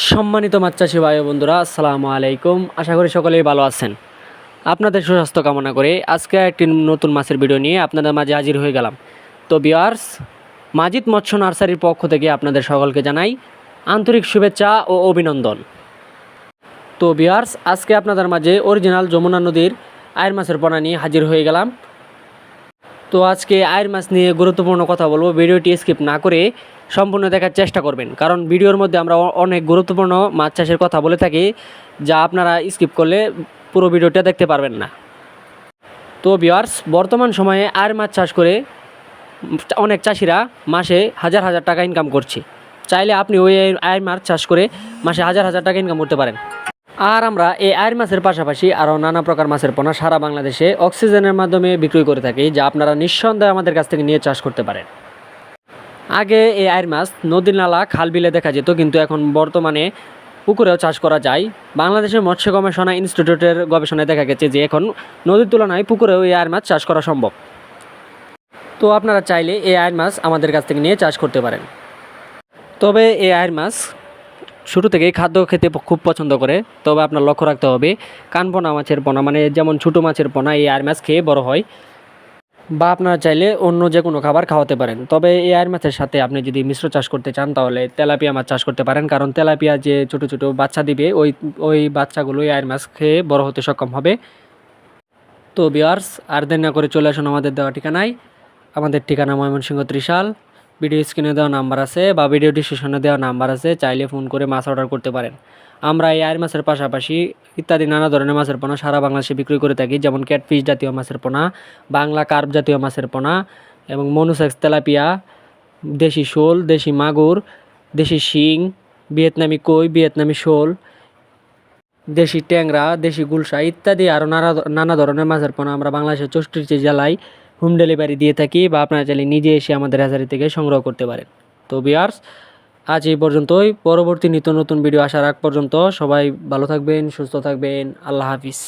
সম্মানিত মাছ চাষি ভাই বন্ধুরা, আসসালামু আলাইকুম। আশা করি সকলেই ভালো আছেন। আপনাদের সুস্বাস্থ্য কামনা করে আজকে একটি নতুন মাছের ভিডিও নিয়ে আপনাদের মাঝে হাজির হয়ে গেলাম। তো বিয়ার্স মাজিদ মৎস্য নার্সারির পক্ষ থেকে আপনাদের সকলকে জানাই আন্তরিক শুভেচ্ছা ও অভিনন্দন। তো বিয়ার্স আজকে আপনাদের মাঝে অরিজিনাল যমুনা নদীর আয়ের মাছের পোনা নিয়ে হাজির হয়ে গেলাম। তো আজকে আয়ের মাছ নিয়ে গুরুত্বপূর্ণ কথা বলব। ভিডিওটি স্কিপ না করে সম্পূর্ণ দেখার চেষ্টা করবেন। কারণ ভিডিওর মধ্যে আমরা অনেক গুরুত্বপূর্ণ মাছ চাষের কথা বলে থাকি, যা আপনারা স্কিপ করলে পুরো ভিডিওটা দেখতে পারবেন না। তো বিয়ার্স বর্তমান সময়ে আয়ের মাছ চাষ করে অনেক চাষিরা মাসে হাজার হাজার টাকা ইনকাম করছে। চাইলে আপনি ওই আয়ের মাছ চাষ করে মাসে হাজার হাজার টাকা ইনকাম করতে পারেন। আর আমরা এই আয়ের মাছের পাশাপাশি আরও নানা প্রকার মাছের পোনা সারা বাংলাদেশে অক্সিজেনের মাধ্যমে বিক্রি করে থাকি, যা আপনারা নিঃসন্দেহে আমাদের কাছ থেকে নিয়ে চাষ করতে পারেন। আগে এই আয়ের মাছ নদী নালা, খাল বিলে দেখা যেত, কিন্তু এখন বর্তমানে পুকুরেও চাষ করা যায়। বাংলাদেশের মৎস্য গবেষণা ইনস্টিটিউটের গবেষণায় দেখা গেছে যে এখন নদীর তুলনায় পুকুরেও এই আয়ের মাছ চাষ করা সম্ভব। তো আপনারা চাইলে এই আয়ের মাছ আমাদের কাছ থেকে নিয়ে চাষ করতে পারেন। তবে এই আয়ের মাছ শুরু থেকেই খাদ্য খেতে খুব পছন্দ করে, তবে আপনার লক্ষ্য রাখতে হবে কানপোনা মাছের পোনা মানে যেমন ছোটো মাছের পোনা, এই আয়ের মাছ খেয়ে বড় হয়। বা আপনারা চাইলে অন্য যে কোনো খাবার খাওয়াতে পারেন, তবে এই আয়ের মাছের সাথে আপনি যদি মিশ্র চাষ করতে চান, তাহলে তেলাপিয়া মাছ চাষ করতে পারেন, কারণ তেলাপিয়া যে ছোটো ছোটো বাচ্চা দিবে, ওই ওই বাচ্চাগুলো এই আয়ের মাছ খেয়ে বড় হতে সক্ষম হবে। তো বিয়ার্স আর দেরি না করে চলে আসুন আমাদের দেওয়া ঠিকানায়। আমাদের ঠিকানা ময়মনসিংহ ত্রিশাল। ভিডিও স্ক্রিনে দেওয়া নাম্বার আছে বা ভিডিও ডিসক্রিপশনে দেওয়া নাম্বার আছে, চাইলে ফোন করে মাছ অর্ডার করতে পারেন। আমরা এই আয়ের মাছের পাশাপাশি ইত্যাদি নানা ধরনের মাছের পোনা সারা বাংলাদেশে বিক্রি করে থাকি, যেমন ক্যাটফিশ জাতীয় মাছের পোনা, বাংলা কার্প জাতীয় মাছের পোনা এবং মনুসেক্স তেলাপিয়া, দেশি শোল, দেশি মাগুর, দেশি শিং, ভিয়েতনামি কই, ভিয়েতনামি শোল, দেশি ট্যাংরা, দেশি গুলশা ইত্যাদি আরও নানা নানা ধরনের মাছের পোনা আমরা বাংলাদেশের চৌষট্টি জেলায় হোম ডেলিভারি দিয়ে থাকি বা আপনারা চাইলে নিজে এসে আমাদের হাজারি থেকে সংগ্রহ করতে পারেন। তো বিয়ার্স আজ এই পর্যন্তই। পরবর্তী নিত্য নতুন ভিডিও আসার আগ পর্যন্ত সবাই ভালো থাকবেন, সুস্থ থাকবেন। আল্লাহ হাফিজ।